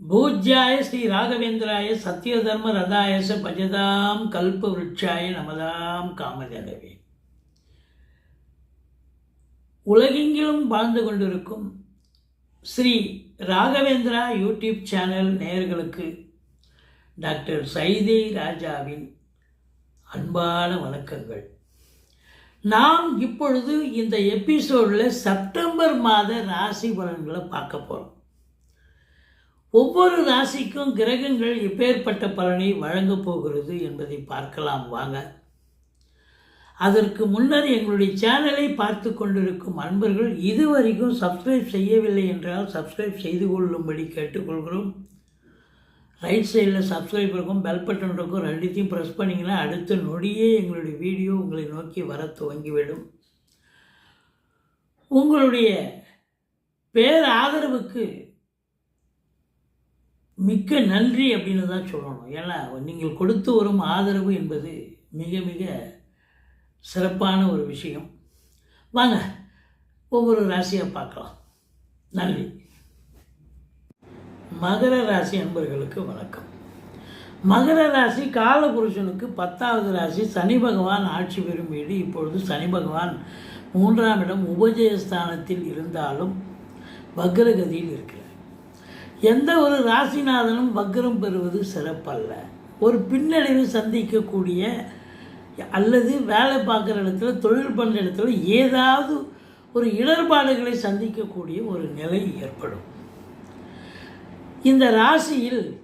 பூஜ்யாய ஸ்ரீ ராகவேந்திராய சத்யதர்ம ரதாயச பஜதாம் கல்ப விருட்சாய நமதாம் காமதேனவே உலகெங்கிலும் வாழ்ந்து கொண்டிருக்கும் ஸ்ரீ ராகவேந்திரா யூடியூப் சேனல் நேயர்களுக்கு டாக்டர் சைதே ராஜாவின் அன்பான வணக்கங்கள். நாம் இப்பொழுது இந்த எபிசோடில் செப்டம்பர் மாத ராசி பலன்களை பார்க்க போகிறோம் ஒவ்வொரு ராசிக்கும் கிரகங்கள் இப்பேற்பட்ட பலனை வழங்கப் போகிறது என்பதை பார்க்கலாம் வாங்க. அதற்கு முன்னர் எங்களுடைய சேனலை பார்த்து கொண்டிருக்கும் அன்பர்கள் இதுவரைக்கும் சப்ஸ்கிரைப் செய்யவில்லை என்றால் சப்ஸ்கிரைப் செய்து கொள்ளும்படி கேட்டுக்கொள்கிறோம். ரைட் சைடில் சப்ஸ்கிரைப் இருக்கும் பெல் பட்டன் இருக்கும் ரெண்டுத்தையும் ப்ரெஸ் பண்ணிங்கன்னா அடுத்த நொடியே எங்களுடைய வீடியோ உங்களை நோக்கி வர துவங்கிவிடும். உங்களுடைய பேர் ஆதரவுக்கு மிக்க நன்றி அப்படின்னு தான் சொல்லணும். ஏன்னா நீங்கள் கொடுத்து வரும் ஆதரவு என்பது மிக மிக சிறப்பான ஒரு விஷயம். வாங்க ஒவ்வொரு ராசியாக பார்க்கலாம். நன்றி. மகர ராசி அன்பர்களுக்கு வணக்கம். மகர ராசி காலபுருஷனுக்கு பத்தாவது ராசி சனி பகவான் ஆட்சி பெறும் வீடு. இப்பொழுது சனி பகவான் மூன்றாம் இடம் உபஜயஸ்தானத்தில் இருந்தாலும் வக்ரகதியில் இருக்கிறார். எந்த ஒரு ராசிநாதனும் வக்ரம் பெறுவது சிறப்பல்ல. ஒரு பின்னடைவு சந்திக்கக்கூடிய அல்லது வேலை பார்க்குற இடத்துல தொழில் பண்ணுற இடத்துல ஏதாவது ஒரு இடர்பாடுகளை சந்திக்கக்கூடிய ஒரு நிலை ஏற்படும். இந்த ராசியில்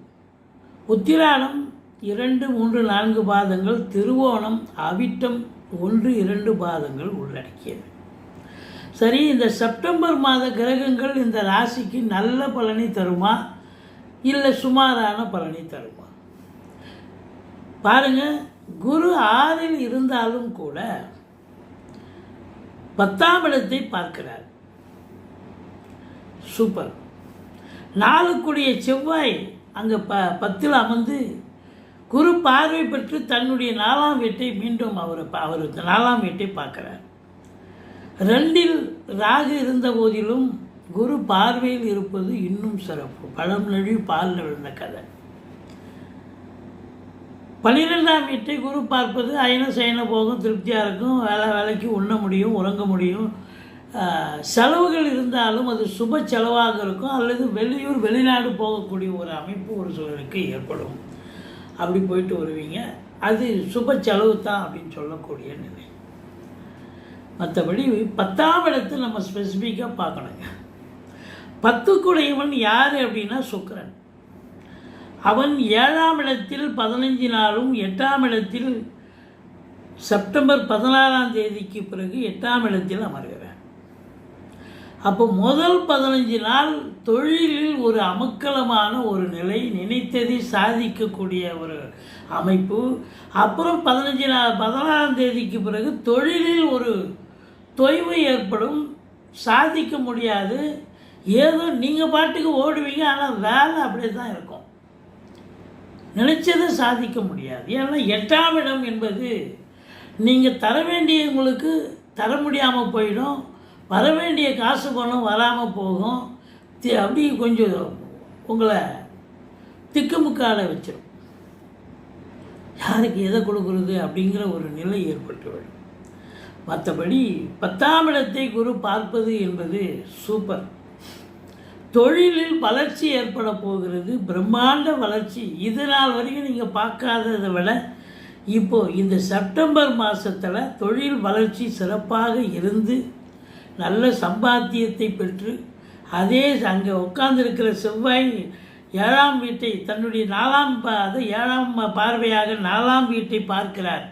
உத்திராடம் இரண்டு மூன்று நான்கு பாதங்கள் திருவோணம் அவிட்டம் ஒன்று இரண்டு பாதங்கள் உள்ளடக்கியது. சரி இந்த செப்டம்பர் மாத கிரகங்கள் இந்த ராசிக்கு நல்ல பலனை தருமா? இல்லை சுமாரான பலனை தருமா? பாருங்க குரு ஆறில் இருந்தாலும் கூட பத்தாம் இடத்தை பார்க்கிறார். சூப்பர். நாளுக்குடைய செவ்வாய் அங்கே ப பத்தில் அமர்ந்து குரு பார்வை பெற்று தன்னுடைய நாலாம் வீட்டை மீண்டும் அவர் அவர் நாலாம் வீட்டை பார்க்குறார். ரெண்டில் ராகு இருந்த போதிலும் குரு பார்வையில் இருப்பது இன்னும் சிறப்பு. பழம் நழி பாலில் விழுந்த கதை. பன்னிரெண்டாம் வீட்டை குரு பார்ப்பது அயன சயன போகும் திருப்தியாக இருக்கும். வேலை வேலைக்கு உண்ண முடியும் உறங்க முடியும். செலவுகள் இருந்தாலும் அது சுப செலவாக இருக்கும். அல்லது வெளியூர் வெளிநாடு போகக்கூடிய ஒரு அமைப்பு ஒரு சிலருக்கு ஏற்படும். அப்படி போயிட்டு வருவீங்க. அது சுப செலவு தான் அப்படின்னு சொல்லக்கூடிய நிலை. மற்றபடி பத்தாம் இடத்தில் நம்ம ஸ்பெசிஃபிக்காக பார்க்கணுங்க பத்துக்குடையவன் யார் அப்படின்னா சுக்கரன். அவன் ஏழாம் இடத்தில் பதினஞ்சு நாளும் எட்டாம் இடத்தில் செப்டம்பர் பதினாறாம் தேதிக்கு பிறகு எட்டாம் இடத்தில் அமர்கிறான். அப்போ முதல் பதினஞ்சு நாள் தொழிலில் ஒரு அமக்கலமான ஒரு நிலை நினைத்ததை சாதிக்கக்கூடிய ஒரு அமைப்பு. அப்புறம் பதினஞ்சு நாள் பதினாறாம் தேதிக்கு பிறகு தொழிலில் ஒரு தொய்வு ஏற்படும் சாதிக்க முடியாது. ஏதோ நீங்கள் பாட்டுக்கு ஓடுவீங்க ஆனால் வேலை அப்படியே தான் இருக்கும். நினச்சதை சாதிக்க முடியாது. ஏன்னா எட்டாம் இடம் என்பது நீங்கள் தர வேண்டியவங்களுக்கு தர முடியாமல் போயிடும். வர வேண்டிய காசு பணம் வராமல் போகும். அப்படி கொஞ்சம் உங்களை திக்குமுக்கால வச்சிடும் யாருக்கு எதை கொடுக்குறது அப்படிங்கிற ஒரு நிலை ஏற்பட்டுவிடும் மற்றபடி பத்தாம் இடத்தை குரு பார்ப்பது என்பது சூப்பர் தொழிலில் வளர்ச்சி ஏற்பட போகிறது பிரம்மாண்ட வளர்ச்சி. இது நாள் வரைக்கும் நீங்கள் பார்க்காததை விட இப்போது இந்த செப்டம்பர் மாதத்தில் தொழில் வளர்ச்சி சிறப்பாக இருந்து நல்ல சம்பாத்தியத்தை பெற்று அதே அங்கே உட்கார்ந்துருக்கிற செவ்வாய் ஏழாம் வீட்டை தன்னுடைய நாலாம் அதை ஏழாம் பார்வையாக நாலாம் வீட்டை பார்க்கிறார்.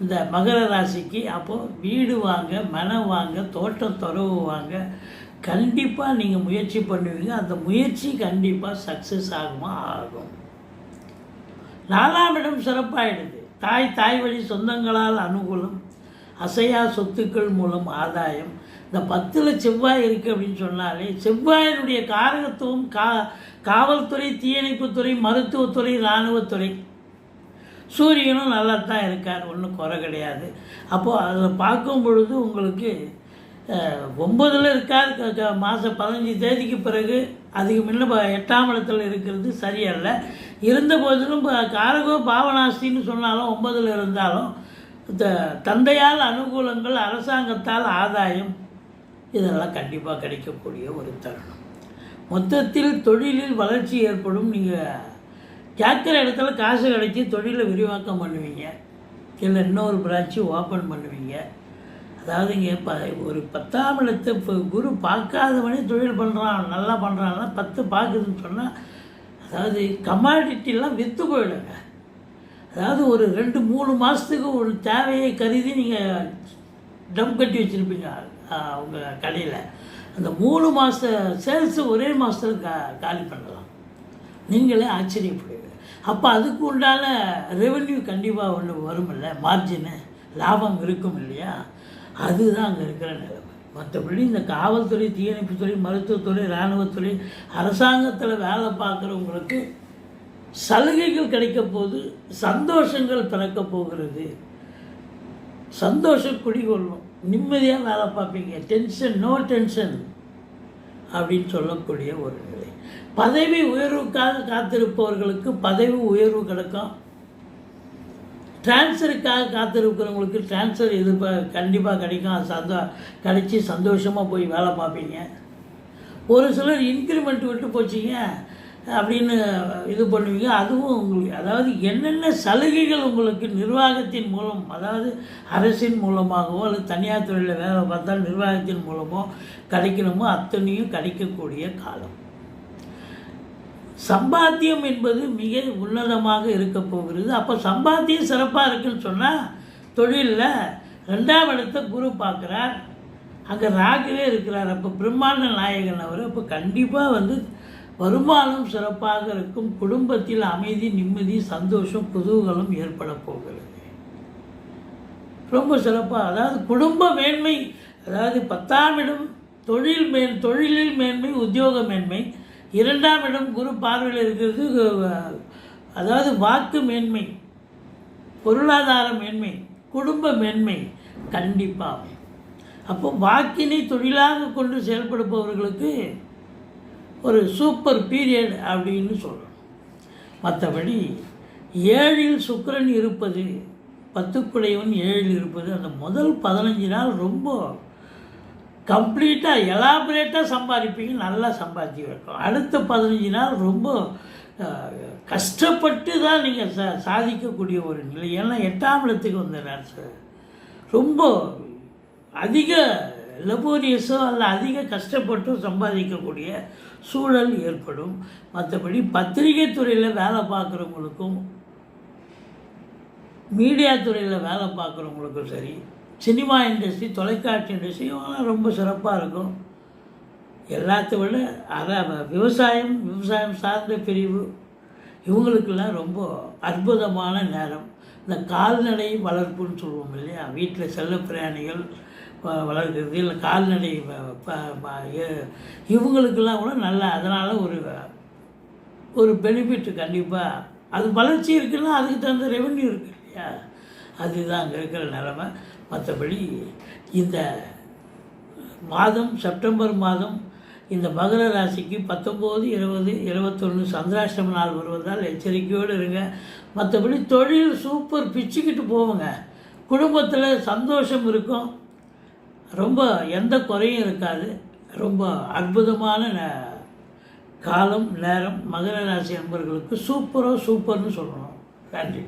இந்த மகர ராசிக்கு அப்போது வீடு வாங்க மனம் வாங்க தோட்டம் துறவு வாங்க கண்டிப்பாக நீங்கள் முயற்சி பண்ணுவீங்க. அந்த முயற்சி கண்டிப்பாக சக்ஸஸ் ஆகுமா? ஆகும். நாலாம் இடம் சிறப்பாயிடுது. தாய் தாய் வழி சொந்தங்களால் அனுகூலம் அசையா சொத்துக்கள் மூலம் ஆதாயம். இந்த பத்தில் செவ்வாய் இருக்குது அப்படின்னு சொன்னாலே செவ்வாயினுடைய காரகத்துவம் கா காவல்துறை தீயணைப்புத்துறை மருத்துவத்துறை இராணுவத்துறை. சூரியனும் நல்லா தான் இருக்கார் ஒன்றும் குறை கிடையாது. அப்போது அதில் பார்க்கும் பொழுது உங்களுக்கு ஒம்பதில் இருக்கார் மாதம் பதினஞ்சு தேதிக்கு பிறகு அதுக்கு முன்ன எட்டாம் இடத்துல இருக்கிறது சரியல்ல. இருந்த போதிலும் ப- காரகோ பாவனாஸ்தின்னு சொன்னாலும் ஒன்பதில் இருந்தாலும் த தந்தையால் அனுகூலங்கள் அரசாங்கத்தால் ஆதாயம் இதெல்லாம் கண்டிப்பாக கிடைக்கக்கூடிய ஒரு தருணம். மொத்தத்தில் தொழிலில் வளர்ச்சி ஏற்படும் நீங்கள் கேட்குற இடத்துல காசு கிடைச்சி தொழிலை விரிவாக்கம் பண்ணுவீங்க. இல்லை இன்னொரு பிரான்ச்சு ஓப்பன் பண்ணுவீங்க. அதாவது இங்கே ப ஒரு பத்தாம் இடத்து இப்போ குரு பார்க்காதவனே தொழில் பண்ணுறான் நல்லா பண்ணுறான்னா பத்து பார்க்குதுன்னு சொன்னால் அதாவது கமாடிட்டிலாம் விற்று போயிடுங்க. அதாவது ஒரு ரெண்டு மூணு மாதத்துக்கு ஒரு தேவையை கருதி நீங்கள் டம் கட்டி வச்சுருப்பீங்க உங்கள் கடையில். அந்த மூணு மாத சேல்ஸு ஒரே மாதத்தில் கா காலி பண்ணலாம். நீங்களே ஆச்சரியப்படுவீங்க. அப்போ அதுக்கு உண்டான ரெவென்யூ கண்டிப்பாக ஒன்று வருமில்ல. மார்ஜினு லாபம் இருக்கும் இல்லையா? அதுதான் அங்கே இருக்கிற நிலைமை. மற்றபடி இந்த காவல்துறை தீயணைப்புத்துறை மருத்துவத்துறை இராணுவத்துறை அரசாங்கத்தில் வேலை பார்க்குறவங்களுக்கு சலுகைகள் கிடைக்க போது சந்தோஷங்கள் பிறக்க போகிறது. சந்தோஷம் குடிகொள்ளும் நிம்மதியாக வேலை பார்ப்பீங்க. டென்ஷன் நோ டென்ஷன் அப்படின்னு சொல்லக்கூடிய ஒரு நிலை. பதவி உயர்வுக்காக காத்திருப்பவர்களுக்கு பதவி உயர்வு கிடைக்கும். டிரான்ஸ்ஃபருக்காக காத்திருக்கிறவங்களுக்கு டிரான்ஸ்ஃபர் எதிர்ப்பா கண்டிப்பாக கிடைக்கும். சந்தோ கிடைச்சி சந்தோஷமாக போய் வேலை பார்ப்பீங்க. ஒரு சிலர் இன்க்ரிமெண்ட் விட்டு போச்சிங்க அப்படின்னு இது பண்ணுவீங்க. அதுவும் உங்களுக்கு அதாவது என்னென்ன சலுகைகள் உங்களுக்கு நிர்வாகத்தின் மூலம் அதாவது அரசின் மூலமாகவோ அல்லது தனியார் துறையில் வேலை பார்த்தால் நிர்வாகத்தின் மூலமோ கிடைக்கணுமோ அத்தனையும் கிடைக்கக்கூடிய காலம். சம்பாத்தியம் என்பது மிக உன்னதமாக இருக்க போகிறது. அப்போ சம்பாத்தியம் சிறப்பாக இருக்குன்னு சொன்னால் தொழிலில் ரெண்டாம் இடத்தை குரு பார்க்குறார். அங்கே ராகுவே இருக்கிறார். அப்போ பிரம்மாண்ட நாயகன் அவர் அப்போ கண்டிப்பாக வந்து வருமானம் சிறப்பாக இருக்கும். குடும்பத்தில் அமைதி நிம்மதி சந்தோஷம் குதூகலம் ஏற்பட போகிறது. ரொம்ப சிறப்பாக அதாவது குடும்ப மேன்மை அதாவது பத்தாம் இடம் தொழில் மேன் தொழிலில் மேன்மை உத்தியோக மேன்மை இரண்டாம் இடம் குரு பார்வையில் இருக்கிறது அதாவது வாக்கு மேன்மை பொருளாதார மேன்மை குடும்ப மேன்மை கண்டிப்பாக அப்போ வாக்கினை தொழிலாக கொண்டு செயல்படுபவர்களுக்கு ஒரு சூப்பர் பீரியட் அப்படின்னு சொல்லணும். மற்றபடி ஏழில் சுக்கிரன் இருப்பது பத்துக்குடையவன் ஏழில் இருப்பது அந்த முதல் பதினஞ்சு நாள் ரொம்ப கம்ப்ளீட்டாக எலாபரேட்டாக சம்பாதிப்பீங்க நல்லா சம்பாதிச்சு வைக்கும். அடுத்த பதினஞ்சு நாள் ரொம்ப கஷ்டப்பட்டு தான் நீங்கள் சா சாதிக்கக்கூடிய ஒரு நிலை. ஏன்னா எட்டாம் இடத்துக்கு வந்துடுறார் சார். ரொம்ப அதிக லெபோரியஸோ அல்ல அதிக கஷ்டப்பட்டோ சம்பாதிக்கக்கூடிய சூழல் ஏற்படும். மற்றபடி பத்திரிகை துறையில் வேலை பார்க்குறவங்களுக்கும் மீடியா துறையில் வேலை பார்க்குறவங்களுக்கும் சரி சினிமா இண்டஸ்ட்ரி தொலைக்காட்சி இண்டஸ்ட்ரியும் ரொம்ப சிறப்பாக இருக்கும். எல்லாத்த விட அதான் விவசாயம் விவசாயம் சார்ந்த பிரிவு இவங்களுக்கெல்லாம் ரொம்ப அற்புதமான நேரம். இந்த கால்நடை வளர்ப்புன்னு சொல்லுவோம் இல்லையா? வீட்டில் செல்ல பிராணிகள் வ- வளர்க்குறது இல்லை கால்நடை ப- இவங்களுக்கெல்லாம் கூட நல்ல அதனால் ஒரு ஒரு பெனிஃபிட் கண்டிப்பாக அது வளர்ச்சி இருக்குன்னா அதுக்கு தகுந்த ரெவன்யூ இருக்கு இல்லையா? அதுதான் அங்கே இருக்கிற நிலமை. மற்றபடி இந்த மாதம் செப்டம்பர் மாதம் இந்த மகர ராசிக்கு பத்தொம்போது இருபது இருபத்தொன்று சந்திராஷ்டம நாள் வருவதால் எச்சரிக்கையோடு இருங்க. மற்றபடி தொழில் சூப்பர் பிச்சுக்கிட்டு போவோங்க. குடும்பத்தில் சந்தோஷம் இருக்கும். ரொம்ப எந்த குறையும் இருக்காது. ரொம்ப அற்புதமான ந- காலம் நேரம் மகர ராசி அன்பர்களுக்கு சூப்பரோ சூப்பர்னு சொல்லணும். நன்றி.